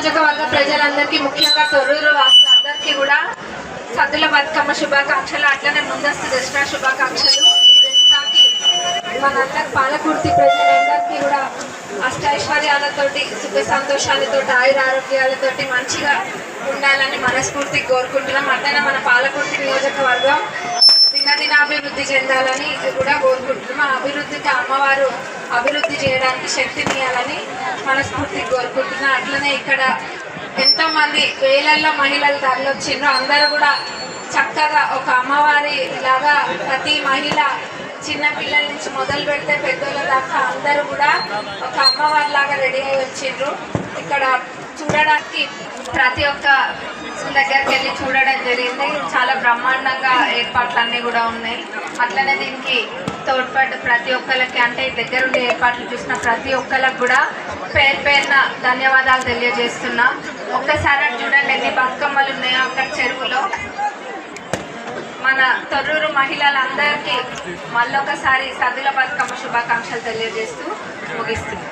నియోజకవర్గ ప్రజలందరికీ ముఖ్యంగా తొర్రూరు వాసులందరికీ కూడా సద్దుల బతుకమ్మ శుభాకాంక్షలు అట్లనే ముందస్తు దసరా శుభాకాంక్షలు. ఈ దసరాకి మనందరి పాలకుర్తి ప్రజలందరికీ కూడా అష్టైశ్వర్యాలతోటి సుఖ సంతోషాలతో ఆయుర ఆరోగ్యాలతోటి మంచిగా ఉండాలని మనస్ఫూర్తిగా కోరుకుంటున్నాం. అట్లనే మన పాలకుర్తి నియోజకవర్గం దినదినాభివృద్ధి చెందాలని కూడా కోరుకుంటున్నాం. అభివృద్ధి అమ్మవారు అభివృద్ధి చేయడానికి శక్తినియాలని మనస్ఫూర్తి కోరుకుంటున్నా. అట్లనే ఇక్కడ ఎంతోమంది వేలల్లో మహిళలు తరలొచ్చిండ్రు అందరూ కూడా చక్కగా ఒక అమ్మవారి లాగా ప్రతి మహిళ చిన్నపిల్లల నుంచి మొదలు పెడితే పెద్దోళ్ళ దాకా అందరూ కూడా ఒక అమ్మవారి లాగా రెడీ అయి వచ్చిండ్రు. ఇక్కడ చూడడానికి ప్రతి ఒక్క దగ్గరికి వెళ్ళి చూడడం జరిగింది. చాలా బ్రహ్మాండంగా ఏర్పాట్లన్నీ కూడా ఉన్నాయి. అట్లనే దీనికి తోడ్పాటు ప్రతి ఒక్కరికి అంటే దగ్గరుండి ఏర్పాట్లు చూసిన ప్రతి ఒక్కరికి కూడా పేరు పేరున ధన్యవాదాలు తెలియజేస్తున్నా. ఒక్కసారి చూడండి ఎన్ని బతుకమ్మలు ఉన్నాయో అక్కడ చెరువులో. మన తొర్రూరు మహిళలందరికీ మళ్ళొకసారి సద్దుల బతుకమ్మ శుభాకాంక్షలు తెలియజేస్తూ ముగిస్తుంది